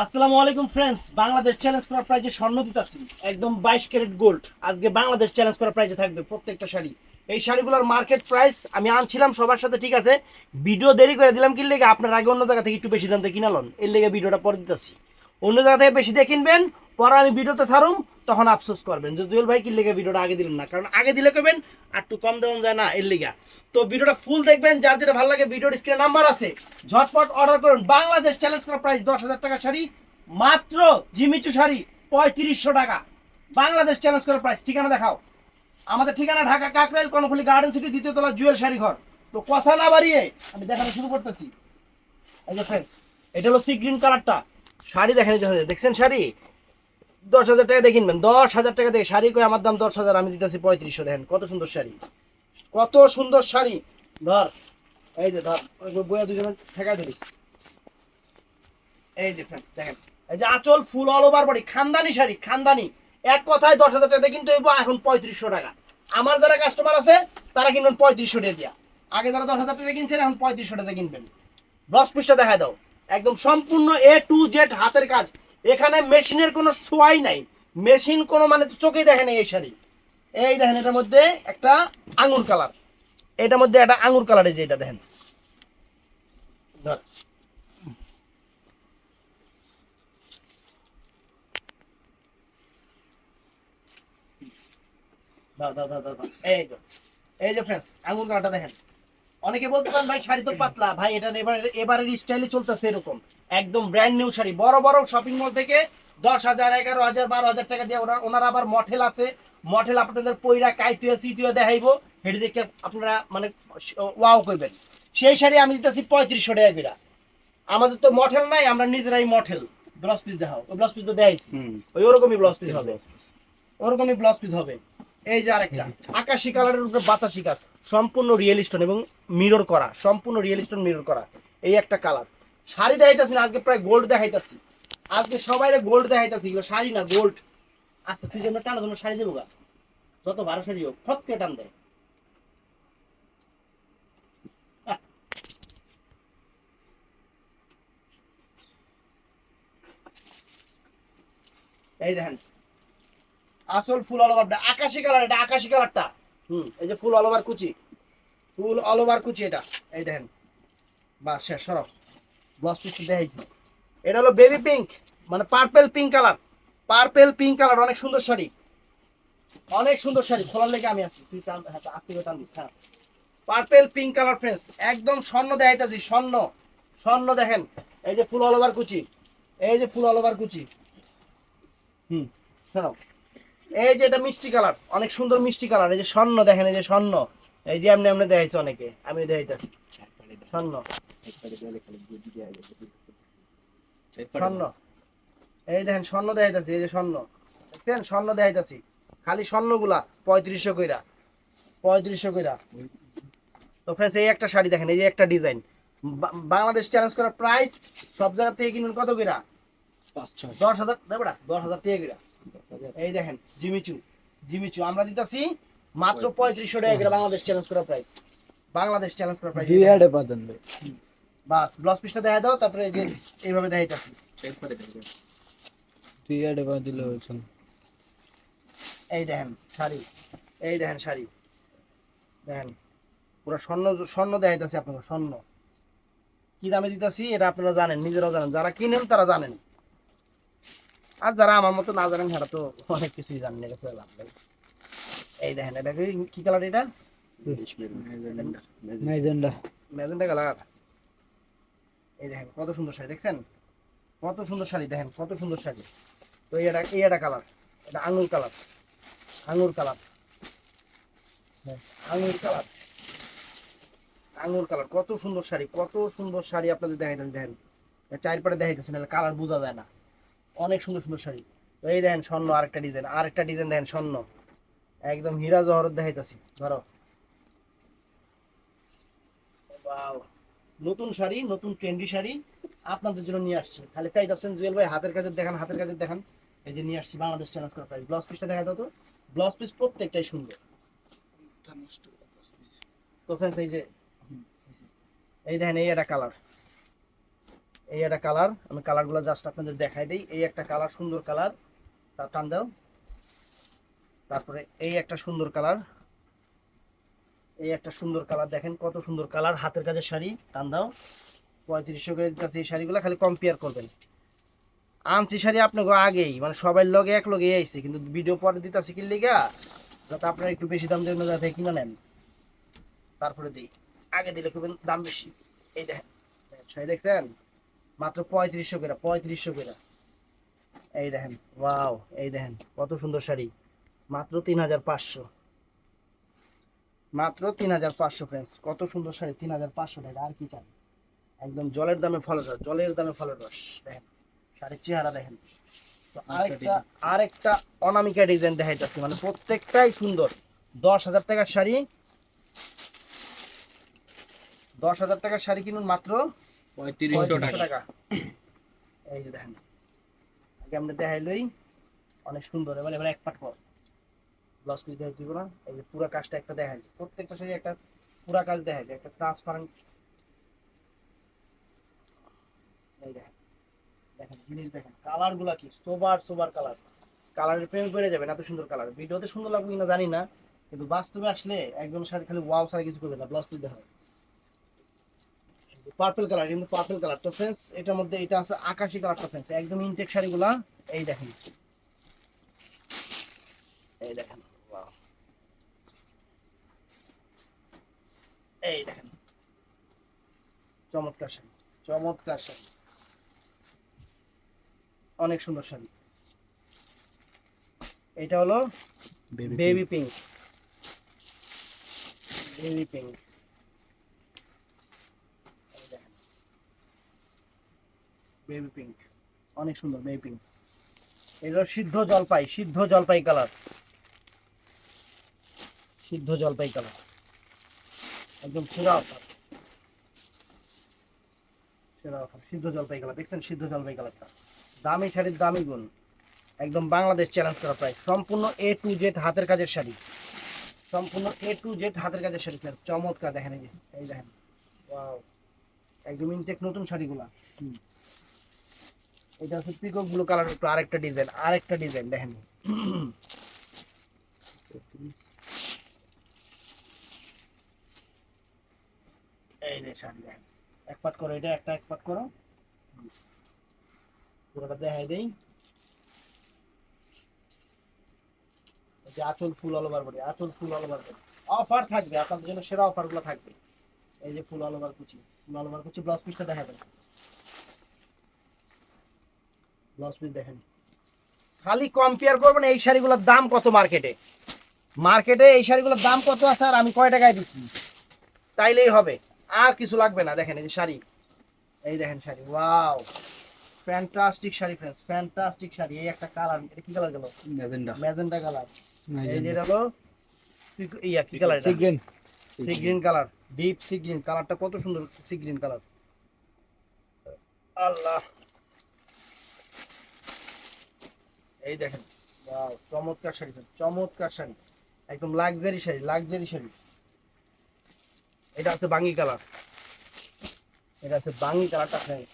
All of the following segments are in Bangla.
আসসালামু আলাইকুম ফ্রেন্ডস বাংলাদেশ চ্যালেঞ্জ করা প্রাইজে স্বর্ণ দিতাছি। একদম বাইশ ক্যারেট গোল্ড আজকে বাংলাদেশ চ্যালেঞ্জ করা প্রাইজে থাকবে প্রত্যেকটা শাড়ি। এই শাড়িগুলোর মার্কেট প্রাইস আমি আনছিলাম সবার সাথে, ঠিক আছে? ভিডিও দেরি করে দিলাম কি আপনার আগে অন্য জায়গা থেকে একটু বেশি দাম দিয়ে কিনালন এর লেগে ভিডিওটা পরে দিতেছি। অন্য জায়গা থেকে বেশি দিয়ে কিনবেন পরে আমি ভিডিওতে ছাড়ুম, তখন আফসোস করবেন যে জুয়েল ভাই কি লেগে ভিডিওটা আগে দিলেন না? কারণ আগে দিলে কবেন আর একটু কম দেওয়া যায় না এর লেগা। তো ভিডিওটা ফুল দেখবেন, যার যেটা ভালো লাগে ভিডিওর স্ক্রিনে নাম্বার আছে। ঝটপট অর্ডার করুন, বাংলাদেশ চ্যালেঞ্জ করা প্রাইস দশ হাজার টাকা শাড়ি, মাত্র জিমিচু শাড়ি পঁয়ত্রিশশো টাকা। বাংলাদেশ চ্যালেঞ্জ করা প্রাইস ঠিকানা দেখাও। আমাদের ঠিকানা ঢাকা কাকরাইল, কর্ণফুলি গার্ডেন সিটি দ্বিতীয় তলা জুয়েল শাড়ি ঘর। তো কথা না বাড়িয়ে আমি দেখানো শুরু করতেছি। এটা হলো সি গ্রিন কালারটা শাড়ি দেখেন দেখছেন শাড়ি? দশ হাজার টাকা দিয়ে কিনবেন। দশ হাজার টাকা দিয়ে শাড়ি কই আমার দাম দশ হাজার, আমি দিতেছি পঁয়ত্রিশশো। দেখেন, কত সুন্দর শাড়ি। কত সুন্দর শাড়ি। ধর, এই যে ধর বইয়া দুজনে ঠেকাই ধরিস। এই যে ফ্রেন্ডস দেখেন। এই যে আঁচল ফুল অল ওভার বডি খানদানি শাড়ি, খানদানি। এক কথায় দশ হাজার টাকা কিনতে এখন পঁয়ত্রিশশো টাকা। আমার যারা কাস্টমার আছে, তারা কিনবেন পঁয়ত্রিশশো টাকা দিয়া। আগে যারা দশ হাজার টাকা কিনছেন, এখন পঁয়ত্রিশশো টাকা কিনবেন। ব্লাউজ পিসটা দেখা দাও। একদম সম্পূর্ণ এ টু জেড হাতের কাজ। এখানে মেশিনের কোনো ছোঁয়াই নাই। মেশিন কোনো মানে চোখেই দেখে নাই এই শাড়ি। এই দেখেন, এটার মধ্যে একটা আঙুর কালার। এটার মধ্যে একটা আঙুর কালার, এই যে এটা দেখেন। ধর। এই তো এই যে ফ্রেন্ডস আঙুর কালারটা দেখেন। অনেকে বলতে পারেন ভাই শাড়ি তো পাতলা। ভাই এটা এবার এবারের স্টাইলে চলতেছে এরকম। একদম ব্র্যান্ড নিউ শাড়ি। বড় বড় শপিং মল থেকে দশ হাজার এগারো হাজার বারো হাজার টাকা দিয়ে ওরা ওনার আবার মঠেল আছে। মঠেল আপনাদের পইরা কাইতুয়া সিতুয়া দেখাইবো। সেটি দেখে আপনারা মানে ওয়াও করবেন। সেই শাড়ি আমি দিতেছি পঁয়ত্রিশশো টাকা করে আমাদের তো মঠেল নাই আমরা নিজেরাই মঠেল ব্লাউজ পিস দেখাও। ওই ব্লাউজ পিস তো দেখাইছি। ওই ওরকমই ব্লাউজ পিস হবে। ওরকমই ব্লাউজ পিস হবে। এই যে আরেকটা আকাশি কালারের উপরে বাতাসি কাজ সম্পূর্ণ রিয়েল স্টোন এবং মিরর করা সম্পূর্ণ রিয়েল স্টোন মিরর করা এই একটা কালার শাড়ি দেখাইতাছি না আজকে প্রায় গোল্ড দেখাইতাছি। আজকে সবাই গোল্ড দেখাইতাছি এগুলো শাড়ি না গোল্ড আচ্ছা তুই যেন টানো তোমার শাড়ি দেবো গা। যত বারো শাড়ি হোক ফটকে টান দেয় এই দেখেন আসল ফুল অল ওভার আকাশি কালার এটা আকাশি কালারটা হুম, এই যে ফুল অল ওভার কুচি। ফুল অল ওভার কুচি এটা। এই দেখেন। বাস, শেষ সরফ ব্লাউজ পিস দেখাইছি। এটা হলো বেবি পিঙ্ক মানে purple pink colour purple pink colour অনেক সুন্দর শাড়ি। অনেক সুন্দর শাড়ি, খোলার লেগে আমি আছি। তুই টান হ্যাঁ আস্তে টান দিস হ্যাঁ। পার্পেল পিঙ্ক কালার ফ্রেন্ডস একদম স্বর্ণ দেখাইতেছি, স্বর্ণ। স্বর্ণ দেখেন, এই যে ফুল অল ওভার কুচি। এই যে ফুল অল ওভার কুচি। হুম শোনাও এই যে এটা মিষ্টি কালার অনেক সুন্দর মিষ্টি কালার এই যে স্বর্ণ দেখেন এই যে স্বর্ণ। এই যে এমনি এমনি দেখাইছে অনেকে আমি দেখাইতেছি। স্বর্ণ। স্বর্ণ। এই দেখেন স্বর্ণ দেখাইতেছি এই যে স্বর্ণ। দেখছেন? স্বর্ণ দেখাইতেছি। খালি স্বর্ণগুলা পঁয়ত্রিশশো কইরা। পঁয়ত্রিশশো কইরা। তো ফ্রেন্ডস এই একটা শাড়ি দেখেন এই যে একটা ডিজাইন বাংলাদেশ চ্যালেঞ্জ করার প্রাইস সব জায়গা থেকে কিনুন কত কইরা? দশ হাজার দেবড়া দশ হাজার টাকা কইরা। এই দেখেন জিমিচু জিমিচু আমরা দিতাছি মাত্র পঁয়ত্রিশশো টাকা করে বাংলাদেশ চ্যালেঞ্জ করার প্রাইস বাংলাদেশ চ্যালেঞ্জ করার প্রাইস দুই পাতেন ভাই বাস ব্লাউজ পিসটা দেখা দাও তারপরে এই যে এইভাবে দেখাইতাছি। দুই হাটে পা দিলে হয়েছে। এই দেখেন শাড়ি। এই দেখেন শাড়ি। দেখেন পুরো স্বর্ণ স্বর্ণ দেখাইতাছি আপনারা স্বর্ণ। কি দামে দিতাছি এটা আপনারা জানেন নিজেরাও জানেন। যারা কিনেন তারা জানেন। আর যারা আমার মতো না জানেন সেটা তো অনেক কিছুই জানেন এটা করে লাভ নেই। এই দেখেন এটা কি- কালার এটা? নাইজেন্ডা ম্যাজেন্টা কালার এই দেখেন কত সুন্দর শাড়ি দেখছেন? কত সুন্দর শাড়ি দেখেন কত সুন্দর শাড়ি। তো এটা এই একটা কালার এটা আঙুর কালার আঙুর কালার আঙুর কালার আঙুর কালার কত সুন্দর শাড়ি কত সুন্দর শাড়ি আপনাদের দেখাইতেন দেখেন। চারপাটে দেখাইতেছে নাহলে কালার বোঝা যায় না। অনেক সুন্দর সুন্দর শাড়ি। তো এই দেখেন স্বর্ণ আরেকটা ডিজাইন আরেকটা ডিজাইন দেখেন স্বর্ণ। একদম হীরা জহরত দেখাইতেছি ধরো। নতুন শাড়ি নতুন ট্রেন্ডি শাড়ি আপনাদের জন্য নিয়ে আসছি। খালি চাইতেছেন জুয়েল ভাই হাতের কাজের দেখান হাতের কাজের দেখান। এই যে নিয়ে আসছি বাংলাদেশ চ্যালেঞ্জ করা প্রাইস ব্লাউজ পিসটা দেখা তো। ব্লাউজ পিস প্রত্যেকটাই সুন্দর। তো ফ্রেন্ডস এই যে এই দেখেন এই একটা কালার এই একটা কালার আমি কালারগুলো জাস্ট আপনাদের দেখাই দিই। এই একটা কালার সুন্দর কালার তার টান দাও। তারপরে এই একটা সুন্দর কালার এই একটা সুন্দর কালার দেখেন কত সুন্দর কালার হাতের কাজের শাড়ি, টান দাও। পঁয়ত্রিশশো কাছে এই শাড়িগুলো খালি কম্পেয়ার করবেন। আনছি শাড়ি আপনাকে আগেই মানে সবাই লগে এক লগে আইছে, কিন্তু ভিডিও পরে দিতেছি কি লিগা? যাতে আপনারা একটু বেশি দাম দেবেন যাতে কিনে নেন। তারপরে দিই। আগে দিলে খুব দাম বেশি। এই দেখেন শাড়ি দেখছেন? মাত্র পঁয়ত্রিশশো করে পঁয়ত্রিশশো করে। এই দেখেন ওয়াও এই দেখেন কত সুন্দর শাড়ি। মাত্র তিন হাজার পাঁচশো। মাত্র তিন হাজার পাঁচশো ফ্রেন্ডস কত সুন্দর শাড়ি তিন হাজার পাঁচশো টাকা আর কি চান একদম জলের দামে ফলের রস জলের দামে ফলের রস দেখেন শাড়ির চেহারা দেখেন। তো আরেকটা আরেকটা অনামিকা ডিজাইন দেখাইতেছি মানে প্রত্যেকটাই সুন্দর। দশ হাজার টাকার শাড়ি দশ হাজার টাকার শাড়ি কিনুন মাত্র পঁয়ত্রিশশো পঁয়ত্রিশশো টাকা। টাকা। এই যে দেখেন। আগে আমরা দেখাইলই অনেক সুন্দর। এবার এবার এক পাট কর। ব্লাউজ পিস দেখাই দিব না। এই যে পুরো কাজটা একটা দেখাই প্রত্যেকটা শাড়ি একটা পুরো কাজ দেখাই একটা ট্রান্সপারেন্ট এই দেখেন। দেখেন জিনিস দেখেন। কালারগুলা কি? সোবার সোবার কালার কালারের প্রেম যাবেন এত সুন্দর কালার ভিডিওতে সুন্দর লাগবে কিনা জানি না। কিন্তু বাস্তবে আসলে একজন শাড়ি খালি ওয়াও ছাড়া কিছু করবে না। ব্লাউজ পিস দেখা পার্পল কালার কিন্তু পার্পল কালার তো ফ্রেন্ডস এটার মধ্যে এটা আছে আকাশি কালারটা ফ্রেন্ডস একদম ইনটেক শাড়িগুলা এই দেখেন। এই দেখেন এই দেখেন। চমৎকার শাড়ি চমৎকার শাড়ি। অনেক সুন্দর শাড়ি। এটা হলো baby pink baby pink baby pink অনেক সুন্দর বেবি পিঙ্ক এটা সিদ্ধ জলপাই সিদ্ধ জলপাই কালার সিদ্ধ জলপাই কালার একদম সেরা অফার সেরা অফার সিদ্ধ জলপাই কালার দেখছেন সিদ্ধ জলপাই কালারটা দামি শাড়ির দামি গুণ। একদম বাংলাদেশ চ্যালেঞ্জ করা প্রায় সম্পূর্ণ এ টু জেড হাতের কাজের শাড়ি। সম্পূর্ণ এ টু জেড হাতের কাজের শাড়ি চমৎকার দেখেন এই দেখেন। একদম ইনটেক নতুন শাড়িগুলা। এটা হচ্ছে পিকক ব্লু কালার একটু আরেকটা ডিজাইন আরেকটা ডিজাইন দেখেন। একটা এক করো। যে আঁচল ফুল অল ওভার আঁচল ফুল অল ওভার অফার থাকবে, আপনাদের জন্য সেরা অফারগুলো থাকবে। এই যে ফুল অল ওভার কুচি, ফুল অল ওভার কুচি ব্লাউজ পিসটা দেখা দেন ব্লাউজ পিস দেখেন। খালি কম্পেয়ার করবেন এই শাড়িগুলোর দাম কত মার্কেটে মার্কেটে এই শাড়িগুলোর দাম কত আছে আর আমি কয় টাকায় দিচ্ছি? তাইলেই হবে। আর কিছু লাগবে না। দেখেন এই যে শাড়ি। এই দেখেন sari. Wow fantastic sari friends fantastic sari. এই একটা কালার এটা কি কালার গেল? ম্যাজেন্ডা ম্যাজেন্টা কালার এই যে হলো ইয়া কি কালার এটা? Sea green sea green colour deep sea green কালারটা কত সুন্দর সি গ্রিন কালার আল্লাহ। এই দেখেন চমৎকার শাড়ি চমৎকার শাড়ি, একদম লাক্সারি শাড়ি লাক্সারি শাড়ি। এটা আছে বাঙ্গি কালার। এটা আছে বাঙ্গি কালারটা ফ্রেন্ডস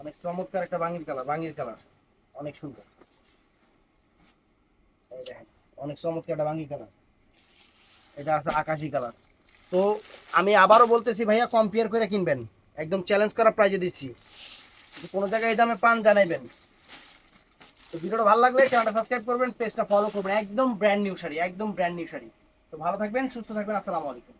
অনেক চমৎকার একটা বাঙ্গির কালার বাঙ্গির কালার। অনেক সুন্দর। এই দেখেন, অনেক চমৎকার একটা বাঙ্গি কালার। এটা আছে আকাশি কালার। তো আমি আবারও বলতেছি, ভাইয়া কম্পেয়ার করে কিনবেন। একদম চ্যালেঞ্জ করা প্রাইজে দিচ্ছি। কোনো জায়গায় এই দামে পান, জানাইবেন। তো ভিডিওটা ভালো লাগলে চ্যানেলটা সাবস্ক্রাইব করবেন, পেজটা ফলো করবেন। একদম ব্র্যান্ড নিউ শাড়ি, একদম ব্র্যান্ড নিউ শাড়ি। তো ভালো থাকবেন, সুস্থ থাকবেন, আসসালামু আলাইকুম।